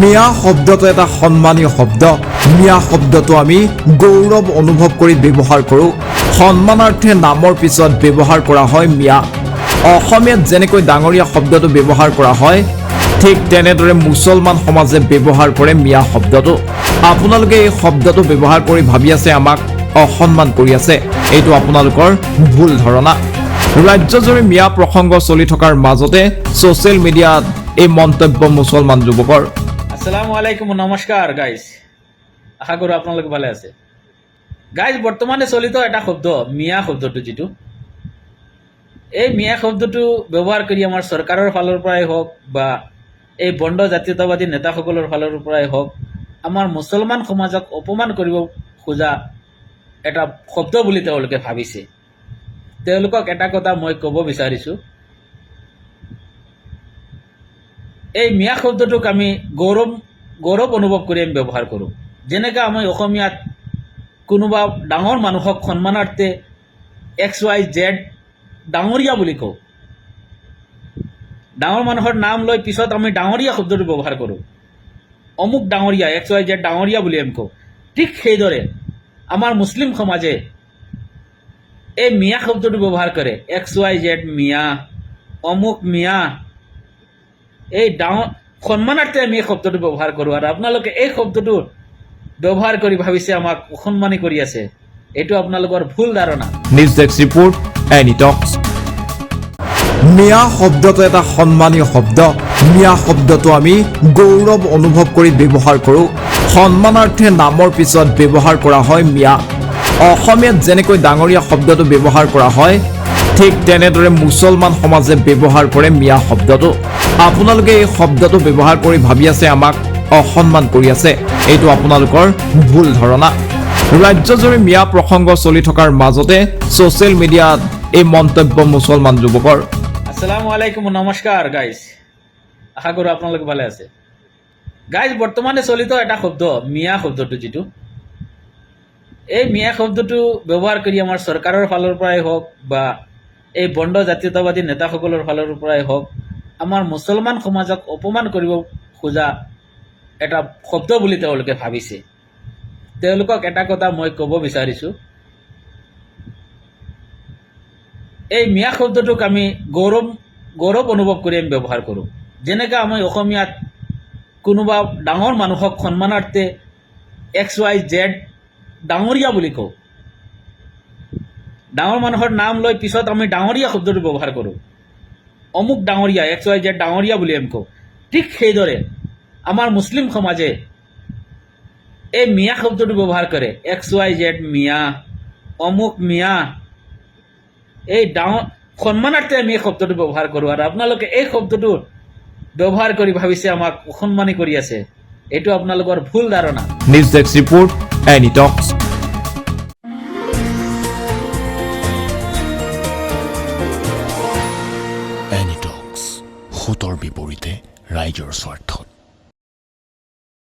মিয়া শব্দটো এটা সন্মানীয় শব্দ। মিয়া শব্দটো আমি গৌৰৱ অনুভৱ কৰি ব্যৱহাৰ কৰোঁ। সন্মানাৰ্থে নামৰ পিছত ব্যৱহাৰ কৰা হয় মিয়া। অসমীয়াত যেনেকৈ ডাঙৰীয়া শব্দটো ব্যৱহাৰ কৰা হয় ঠিক তেনেদৰে মুছলমান সমাজে ব্যৱহাৰ কৰে মিয়া শব্দটো। আপোনালোকে এই শব্দটো ব্যৱহাৰ কৰি ভাবি আছে আমাক অসন্মান কৰি আছে। এইটো আপোনালোকৰ ভুল ধাৰণা। ৰাজ্যজুৰি মিয়া প্ৰসংগ চলি থকাৰ মাজতে ছ'চিয়েল মিডিয়াত এই মন্তব্য মুছলমান যুৱকৰ। আসসালামু আলাইকুম নমস্কাৰ গাইজ আশা কৰোঁ আপোনালোক ভালে আছে। গাইজ বৰ্তমানে চলিত এটা শব্দ, মিয়া শব্দটো যিটো। এই মিয়া শব্দটো ব্যৱহাৰ কৰি আমাৰ চৰকাৰৰ ফালৰ পৰাই হওক বা এই বণ্ড জাতীয়তাবাদী নেতাসকলৰ ফালৰ পৰাই হওক, আমাৰ মুছলমান সমাজক অপমান কৰিব খোজা এটা শব্দ বুলি তেওঁলোকে ভাবিছে। তেওঁলোকক এটা কথা মই ক'ব বিচাৰিছোঁ। এই মিয়া শব্দটোক আমি গৌৰৱ গৌৰৱ অনুভৱ কৰি আমি ব্যৱহাৰ কৰোঁ। যেনেকৈ আমি অসমীয়াত কোনোবা ডাঙৰ মানুহক সন্মানাৰ্থে এক্স ৱাই জেড ডাঙৰীয়া বুলি কওঁ। ডাঙৰ মানুহৰ নাম লৈ পিছত আমি ডাঙৰীয়া শব্দটো ব্যৱহাৰ কৰোঁ। অমুক ডাঙৰীয়া, এক্স ৱাই জেড ডাঙৰীয়া বুলি আমি কওঁ। ঠিক সেইদৰে আমাৰ মুছলিম সমাজে এই মিয়া শব্দটো ব্যৱহাৰ কৰে। এক্স ৱাই জেড মিয়া, অমুক মিয়া এই ডাঙৰ সন্মানাৰ্থে আমি এই শব্দটো ব্যৱহাৰ কৰোঁ আৰু আপোনালোকে এই শব্দটো ব্যৱহাৰ কৰি ভাবিছে আমাক অসন্মানী কৰি আছে। এইটো আপোনালোকৰ ভুল ধাৰণা। News desk report, any talks. মিয়া শব্দটো এটা সন্মানীয় শব্দ। মিয়া শব্দটো আমি গৌৰৱ অনুভৱ কৰি ব্যৱহাৰ কৰোঁ। সন্মানাৰ্থে নামৰ পিছত ব্যৱহাৰ কৰা হয় মিয়া। অসমীয়াত যেনেকৈ ডাঙৰীয়া শব্দটো ব্যৱহাৰ কৰা হয় ঠিক তেনেদৰে মুছলমান সমাজে ব্যৱহাৰ কৰে মিয়া শব্দটো। আপোনালোকে এই শব্দটো ব্যৱহাৰ কৰি ভাবি আছে, আমাক অসন্মান কৰি আছে। এইটো আপোনালোকৰ ভুল ধাৰণা। ৰাজ্যজুৰি মিয়া প্ৰসংগ চলি থকাৰ মাজতে ছ'চিয়েল মিডিয়াত এই মন্তব্য মুছলমান যুৱকৰ। আসসালামু আলাইকুম, নমস্কাৰ গাইজ আশা কৰোঁ আপোনালোক ভালে আছে। গাইজ বৰ্তমানে চলিত এটা শব্দ, মিয়া শব্দটো যিটো। এই মিয়া শব্দটো ব্যৱহাৰ কৰি আমাৰ চৰকাৰৰ ফালৰ পৰাই হওক বা এই বণ্ড জাতীয়তাবাদী নেতাসকলৰ ফালৰ পৰাই হওক, আমাৰ মুছলমান সমাজক অপমান কৰিব খোজা এটা শব্দ বুলি তেওঁলোকে ভাবিছে। তেওঁলোকক এটা কথা মই ক'ব বিচাৰিছোঁ। এই মিয়া শব্দটোক আমি গৌৰৱ গৌৰৱ অনুভৱ কৰি আমি ব্যৱহাৰ কৰোঁ। যেনেকৈ আমি অসমীয়াত কোনোবা ডাঙৰ মানুহক সন্মানাৰ্থে এক্স ৱাই জেড ডাঙৰীয়া বুলি কওঁ। ডাঙৰ মানুহৰ নাম লৈ পিছত আমি ডাঙৰীয়া শব্দটো ব্যৱহাৰ কৰোঁ। অমুক ডাঙৰীয়া এক্স ৱাই জেড ডাঙৰীয়া বুলি আমি কওঁ। ঠিক সেইদৰে আমাৰ মুছলিম সমাজে এই মিয়া শব্দটো ব্যৱহাৰ কৰে। এক্স ৱাই জেড মিয়া, অমুক মিয়া, এই ডাঙৰ, সন্মানাৰ্থে আমি এই শব্দটো ব্যৱহাৰ কৰোঁ। আৰু আপোনালোকে এই শব্দটো ব্যৱহাৰ কৰি ভাবিছে আমাক অসন্মানী কৰি আছে। এইটো আপোনালোকৰ ভুল ধাৰণা। নিউজ ডেস্ক এনি টক্স সোঁতৰ বিপৰীতে ৰাইজৰ স্বাৰ্থ